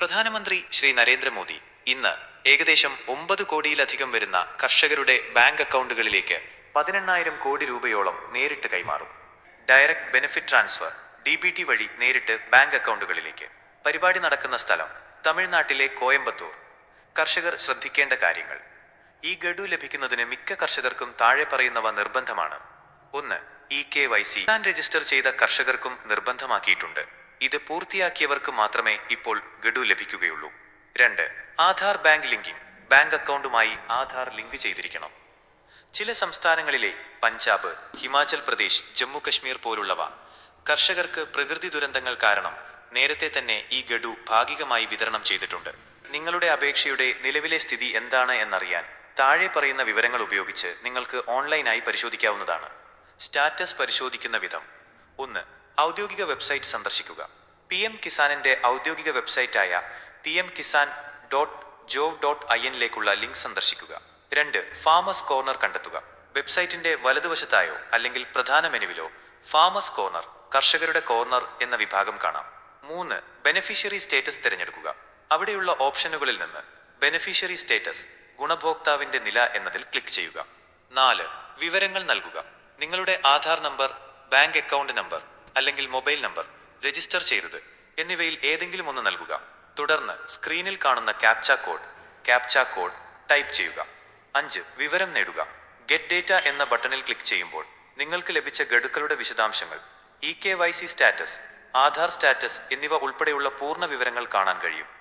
പ്രധാനമന്ത്രി ശ്രീ നരേന്ദ്രമോദി ഇന്ന് ഏകദേശം ഒമ്പത് കോടിയിലധികം വരുന്ന കർഷകരുടെ ബാങ്ക് അക്കൗണ്ടുകളിലേക്ക് പതിനെണ്ണായിരം കോടി രൂപയോളം നേരിട്ട് കൈമാറും. Direct benefit transfer D B T വഴി നേരിട്ട് ബാങ്ക് അക്കൗണ്ടുകളിലേക്ക്. പരിപാടി നടക്കുന്ന സ്ഥലം തമിഴ്നാട്ടിലെ കോയമ്പത്തൂർ. കർഷകർ ശ്രദ്ധിക്കേണ്ട കാര്യങ്ങൾ. ഈ ഗഡു ലഭിക്കുന്നതിന് മിക്ക കർഷകർക്കും താഴെ പറയുന്നവ നിർബന്ധമാണ്. ഒന്ന് E K Y C. Register ചെയ്ത കർഷകർക്കും നിർബന്ധമാക്കിയിട്ടുണ്ട്. ഇത് പൂർത്തിയാക്കിയവർക്ക് മാത്രമേ ഇപ്പോൾ ഗഡു ലഭിക്കുകയുള്ളൂ. രണ്ട് ആധാർ ബാങ്ക് ലിങ്കിംഗ്. ബാങ്ക് അക്കൗണ്ടുമായി ആധാർ ലിങ്ക് ചെയ്തിരിക്കണം. ചില സംസ്ഥാനങ്ങളിലെ പഞ്ചാബ് ഹിമാചൽ പ്രദേശ് ജമ്മു കശ്മീർ പോലുള്ളവ കർഷകർക്ക് പ്രകൃതി ദുരന്തങ്ങൾ കാരണം നേരത്തെ തന്നെ ഈ ഗഡു ഭാഗികമായി വിതരണം ചെയ്തിട്ടുണ്ട്. നിങ്ങളുടെ അപേക്ഷയുടെ നിലവിലെ സ്ഥിതി എന്താണ് എന്നറിയാൻ താഴെ പറയുന്ന വിവരങ്ങൾ ഉപയോഗിച്ച് നിങ്ങൾക്ക് ഓൺലൈനായി പരിശോധിക്കാവുന്നതാണ്. സ്റ്റാറ്റസ് പരിശോധിക്കുന്ന വിധം. ഒന്ന് ഔദ്യോഗിക വെബ്സൈറ്റ് സന്ദർശിക്കുക. പി എം കിസാനിന്റെ ഔദ്യോഗിക വെബ്സൈറ്റായ P M Kisan dot gov dot I എന്നിലേക്കുള്ള link സന്ദർശിക്കുക. രണ്ട് ഫാമേഴ്സ് കോർണർ കണ്ടെത്തുക. വെബ്സൈറ്റിന്റെ വലതുവശത്തായോ അല്ലെങ്കിൽ പ്രധാന മെനുവിലോ ഫാമേഴ്സ് കോർണർ കർഷകരുടെ കോർണർ എന്ന വിഭാഗം കാണാം. മൂന്ന് ബെനിഫിഷ്യറി സ്റ്റേറ്റസ് തിരഞ്ഞെടുക്കുക. അവിടെയുള്ള ഓപ്ഷനുകളിൽ നിന്ന് ബെനിഫിഷ്യറി സ്റ്റേറ്റസ് ഗുണഭോക്താവിന്റെ നില എന്നതിൽ ക്ലിക്ക് ചെയ്യുക. നാല് വിവരങ്ങൾ നൽകുക. നിങ്ങളുടെ Aadhaar number bank account number അല്ലെങ്കിൽ മൊബൈൽ നമ്പർ രജിസ്റ്റർ ചെയ്തത്. എന്നിവയിൽ ഏതെങ്കിലും ഒന്ന് നൽകുക. തുടർന്ന് സ്ക്രീനിൽ കാണുന്ന captcha code captcha code type ചെയ്യുക. അഞ്ച് വിവരം നേടുക. ഗെറ്റ് ഡേറ്റ എന്ന ബട്ടണിൽ ക്ലിക്ക് ചെയ്യുമ്പോൾ നിങ്ങൾക്ക് ലഭിച്ച ഗഡുക്കളുടെ വിശദാംശങ്ങൾ E K Y C status Aadhaar status എന്നിവ ഉൾപ്പെടെയുള്ള പൂർണ വിവരങ്ങൾ കാണാൻ കഴിയും.